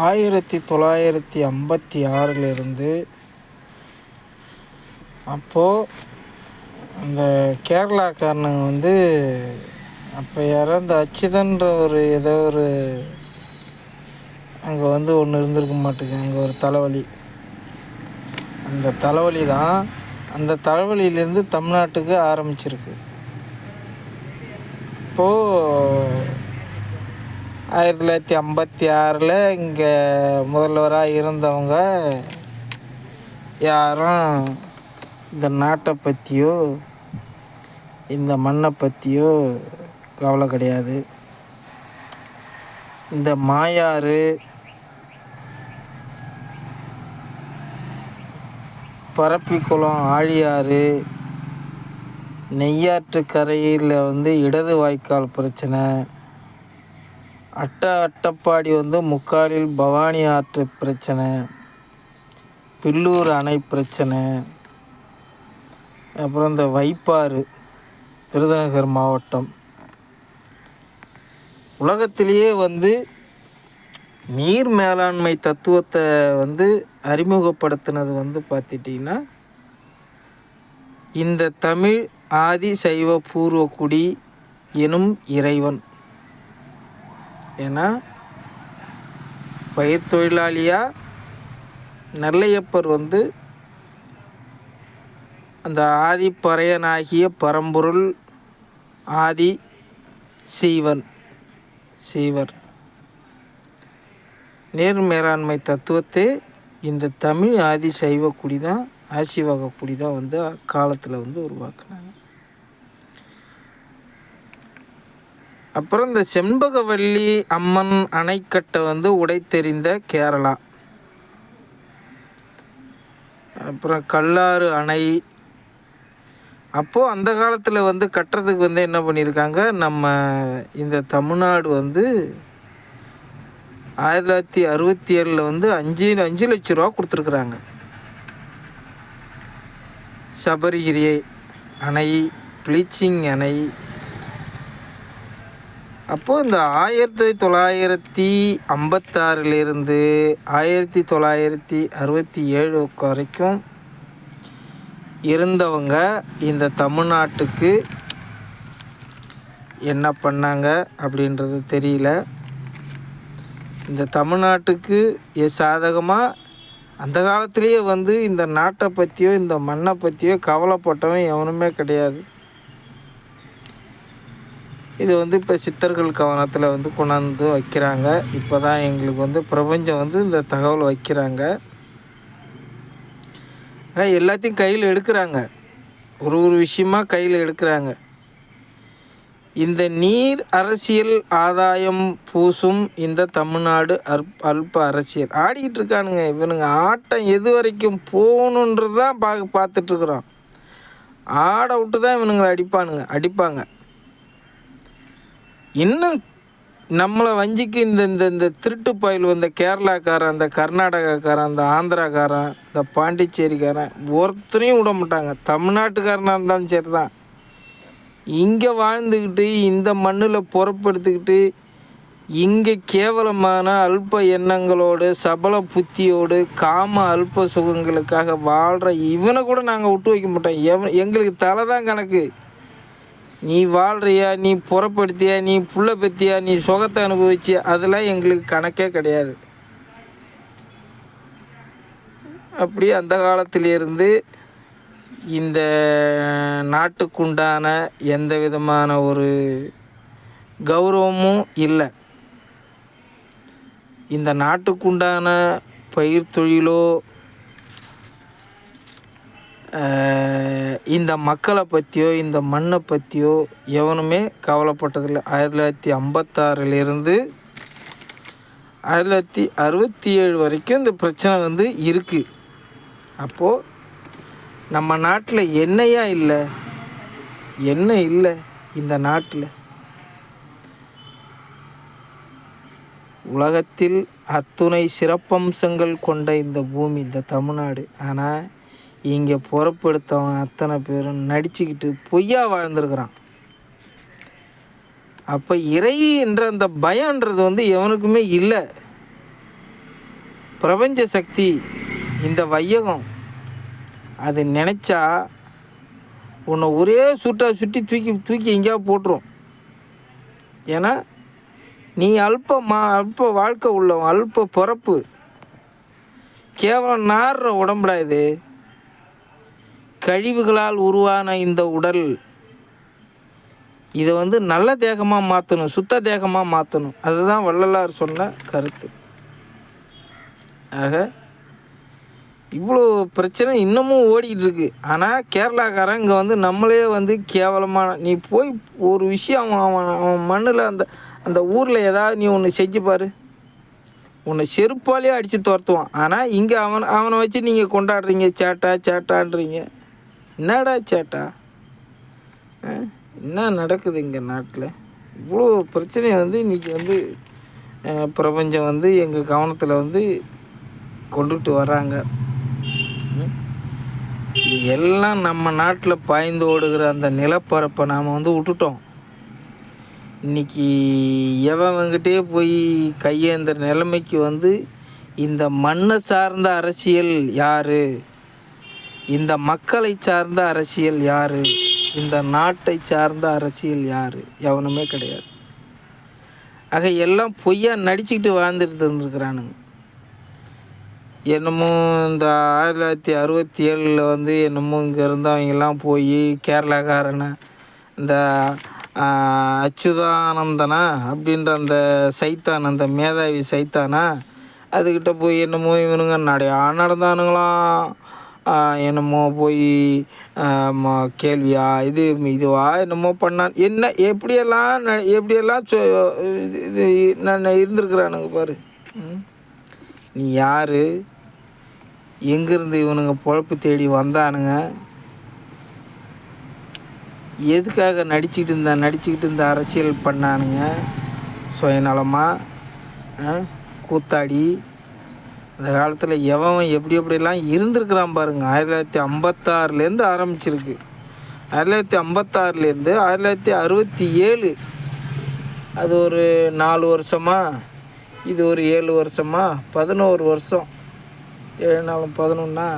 ஆயிரத்தி தொள்ளாயிரத்தி ஐம்பத்தி ஆறிலிருந்து அப்போது அந்த கேரளாக்காரனுங்க வந்து அப்போ யாரோ இந்த அச்சுதன்ற ஒரு ஏதோ ஒரு அங்கே வந்து ஒன்று இருந்திருக்க மாட்டேங்க அங்கே ஒரு தலைவலி. அந்த தலைவலி தான் அந்த தலைவலியிலேருந்து தமிழ்நாட்டுக்கு ஆரம்பிச்சிருக்கு. இப்போது ஆயிரத்தி தொள்ளாயிரத்தி ஐம்பத்தி ஆறில் இங்கே முதல்வராக இருந்தவங்க யாரும் இந்த நாட்டை பற்றியோ இந்த மண்ணை பற்றியோ கவலை கிடையாது. இந்த மாயாறு பரப்பிக்குளம் ஆழியாறு நெய்யாற்று கரையில் வந்து இடது வாய்க்கால் பிரச்சனை. அட்ட அட்டப்பாடி வந்து முக்காலில் பவானி ஆற்று பிரச்சனை பில்லூர் அணை பிரச்சனை அப்புறம் இந்த வைப்பாறு விருதுநகர் மாவட்டம். உலகத்திலேயே வந்து நீர் மேலாண்மை தத்துவத்தை வந்து அறிமுகப்படுத்தினது வந்து பார்த்துட்டிங்கன்னா இந்த தமிழ் ஆதி சைவ பூர்வக்குடி எனும் இறைவன். ஏன்னா பயிர் தொழிலாளியாக நெல்லையப்பர் வந்து அந்த ஆதிப்பறையனாகிய பரம்பொருள் ஆதி சீவன் சீவர். நேர் மேலாண்மை தத்துவத்தை இந்த தமிழ் ஆதி சைவ குடி தான் ஆசிவக குடி தான் வந்து அக்காலத்தில் வந்து உருவாக்குனாங்க. அப்புறம் இந்த செண்பகவல்லி அம்மன் அணைக்கட்டை வந்து உடைத்தெறிந்த கேரளா. அப்புறம் கல்லாறு அணை. அப்போது அந்த காலத்தில் வந்து கட்டுறதுக்கு வந்து என்ன பண்ணியிருக்காங்க நம்ம இந்த தமிழ்நாடு வந்து ஆயிரத்தி தொள்ளாயிரத்தி அறுபத்தி ஏழில் வந்து அஞ்சு அஞ்சு லட்ச ரூபா கொடுத்துருக்குறாங்க. சபரிகிரி அணை ப்ளீச்சிங் அணை அப்போது இந்த ஆயிரத்தி தொள்ளாயிரத்தி ஐம்பத்தாறிலிருந்து ஆயிரத்தி தொள்ளாயிரத்தி அறுபத்தி ஏழு வரைக்கும் இருந்தவங்க இந்த தமிழ்நாட்டுக்கு என்ன பண்ணாங்க அப்படின்றது தெரியல. இந்த தமிழ்நாட்டுக்கு சாதகமாக அந்த காலத்திலேயே வந்து இந்த நாட்டை பற்றியோ இந்த மண்ணை பற்றியோ கவலைப்பட்டவன் எவனுமே கிடையாது. இது வந்து இப்போ சித்தர்கள் கவனத்தில் வந்து கொண்டாந்து வைக்கிறாங்க. இப்போ தான் எங்களுக்கு வந்து பிரபஞ்சம் வந்து இந்த தகவல் வைக்கிறாங்க. எல்லாத்தையும் கையில் எடுக்கிறாங்க. ஒரு ஒரு விஷயமா கையில் எடுக்கிறாங்க. இந்த நீர் அரசியல் ஆதாயம் பூசும் இந்த தமிழ்நாடு அற்ப அல்ப அரசியல். ஆடிக்கிட்டு இருக்கானுங்க இவனுங்க. ஆட்டம் எது வரைக்கும் போகணுன்றது தான் பா பார்த்துட்ருக்குறோம் ஆட விட்டு தான் இவனுங்களை அடிப்பானுங்க அடிப்பாங்க. இன்னும் நம்மளை வஞ்சிக்கு இந்த இந்த இந்த திருட்டு பயில் வந்த கேரளாக்காரன் அந்த கர்நாடகாக்காரன் அந்த ஆந்திராக்காரன் இந்த பாண்டிச்சேரிக்காரன் ஒருத்தரையும் விட மாட்டாங்க. தமிழ்நாட்டுக்காரனாக இருந்தாலும் சரி தான் இங்கே வாழ்ந்துக்கிட்டு இந்த மண்ணில் பொறப்படுத்திக்கிட்டு இங்கே கேவலமான அல்ப எண்ணங்களோடு சபல புத்தியோடு காம அல்ப சுகங்களுக்காக வாழ்கிற இவனை கூட நாங்கள் விட்டு வைக்க மாட்டோம். எவன் எங்களுக்கு தலை தான் கணக்கு. நீ வாழ்றியா நீ புறப்படுத்தியா நீ புள்ள பெத்தியா நீ சுகத்தை அனுபவிச்சியா அதெல்லாம் எங்களுக்கு கணக்கே கிடையாது. அப்படி அந்த காலத்திலிருந்து இந்த நாட்டுக்குண்டான எந்த விதமான ஒரு கௌரவமும் இல்லை. இந்த நாட்டுக்குண்டான பயிர் தொழிலோ இந்த மக்களை பற்றியோ இந்த மண்ணை பற்றியோ எவனுமே கவலைப்பட்டதில்லை. ஆயிரத்தி தொள்ளாயிரத்தி ஐம்பத்தாறிலிருந்து ஆயிரத்தி தொள்ளாயிரத்தி அறுபத்தி ஏழு வரைக்கும் இந்த பிரச்சனை வந்து இருக்குது அப்போது நம்ம நாட்டில் என்னையா இல்லை? என்ன இல்லை இந்த நாட்டில்? உலகத்தில் அத்துணை சிறப்பம்சங்கள் கொண்ட இந்த பூமி இந்த தமிழ்நாடு. ஆனால் இங்கே பொறுப்பெடுத்தவன் அத்தனை பேரும் நடிச்சுக்கிட்டு பொய்யா வாழ்ந்துருக்குறான். அப்போ இறை என்ற அந்த பயன்றது வந்து எவனுக்குமே இல்லை. பிரபஞ்ச சக்தி இந்த வையகம். அது நினச்சா உன்னை ஒரே சுட்டா சுட்டி தூக்கி தூக்கி எங்கேயாவது போட்டுரும். ஏன்னா நீ அல்ப மா அல்ப வாழ்க்கை உள்ளவன் அல்ப பிறப்பு. கேவலம் நாடுற உடம்புடா இது. கழிவுகளால் உருவான இந்த உடல் இதை வந்து நல்ல தேகமாக மாற்றணும் சுத்த தேகமாக மாற்றணும் அதுதான் வள்ளலார் சொன்ன கருத்து. ஆக இவ்வளோ பிரச்சனை இன்னமும் ஓடிக்கிட்டு இருக்கு ஆனால் கேரளாக்காரன் இங்கே வந்து நம்மளே வந்து கேவலமான நீ போய் ஒரு விஷயம் அவன் அவன் அவன் மண்ணில் அந்த அந்த ஊரில் ஏதாவது நீ ஒன்று செஞ்சு பாரு. உன்னை செருப்பாலேயே அடித்து துரத்துவான். ஆனால் இங்கே அவன் அவனை வச்சு நீங்கள் கொண்டாடுறீங்க சேட்டா சேட்டான்றீங்க. என்னடா சேட்டா? ஆ? என்ன நடக்குது இங்கே நாட்டில்? இவ்வளோ பிரச்சனையை வந்து இன்றைக்கி வந்து பிரபஞ்சம் வந்து எங்கள் கவனத்தில் வந்து கொண்டுகிட்டு வராங்க. எல்லாம் நம்ம நாட்டில் பாய்ந்து ஓடுகிற அந்த நிலப்பரப்பை நாம் வந்து விட்டுட்டோம். இன்றைக்கி எவன் போய் கையேந்திர நிலைமைக்கு வந்து இந்த மண்ணை சார்ந்த அரசியல் யார்? இந்த மக்களை சார்ந்த அரசியல் யாரு? இந்த நாட்டை சார்ந்த அரசியல் யாரு? எவனுமே கிடையாது. ஆக எல்லாம் பொய்யா நடிச்சுக்கிட்டு வாழ்ந்துட்டு இருந்துருக்குறானுங்க. என்னமோ இந்த ஆயிரத்தி தொள்ளாயிரத்தி அறுபத்தி ஏழில் வந்து என்னமோ இங்கே இருந்தவங்கெல்லாம் போய் கேரளாக்காரனை இந்த அச்சுதானந்தனா அப்படின்ற அந்த சைத்தான் அந்த மேதாவி சைத்தானா அதுக்கிட்ட போய் என்னமோ இவனுங்க நடையா நடந்தானுங்களாம். என்னமோ போய் ம- கேள்வியா இது இதுவா என்னமோ பண்ணான். என்ன எப்படியெல்லாம் ந- எப்படியெல்லாம் சொ இது- இது நான் இருந்திருக்கிறானுங்க பாரு. நீ யார்? எங்கேருந்து இவனுங்க பொழப்பு தேடி வந்தானுங்க? எதுக்காக நடிச்சுக்கிட்டு இருந்த நடிச்சுக்கிட்டு இருந்த அரசியல் பண்ணானுங்க? சுயநலமாக கூத்தாடி? அந்த காலத்தில் எவன் எப்படி எப்படிலாம் இருந்திருக்கிறான் பாருங்க. ஆயிரத்தி தொள்ளாயிரத்தி ஐம்பத்தாறுலேருந்து ஆரம்பிச்சிருக்கு. ஆயிரத்தி தொள்ளாயிரத்தி ஐம்பத்தாறுலேருந்து ஆயிரத்தி தொள்ளாயிரத்தி அறுபத்தி ஏழு. அது ஒரு நாலு வருஷமா? இது ஒரு ஏழு வருஷமா? பதினோரு வருஷம். ஏழு நாளும் பதினொன்னா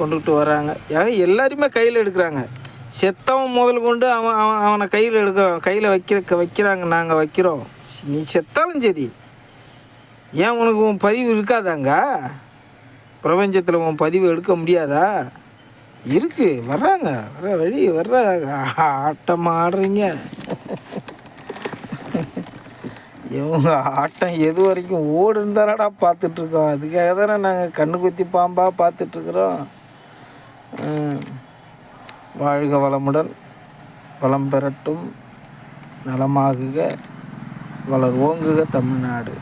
கொண்டுகிட்டு வராங்க. ஏன் எல்லாருமே கையில் எடுக்கிறாங்க. செத்தவன் முதல் கொண்டு அவன் அவன் அவனை கையில் எடுக்கிறோம் கையில் வைக்கிற வைக்கிறாங்க. நாங்கள் வைக்கிறோம். நீ செத்தாலும் சரி. ஏன் உனக்கு உன் பதிவு இருக்காதாங்க? பிரபஞ்சத்தில் உன் பதிவு எடுக்க முடியாதா? இருக்கு வர்றாங்க. வர வழி வர்றாங்க ஆட்டம் ஆடுறீங்க. இவங்க ஆட்டம் எது வரைக்கும் ஓடுன்னு தானடா பார்த்துட்ருக்கோம். அதுக்காக தானே நாங்கள் கண்ணு குத்தி பாம்பாக பார்த்துட்ருக்குறோம். வாழ்க வளமுடன் வளம் பெறட்டும் நலமாகுக வளர் ஓங்குக தமிழ்நாடு.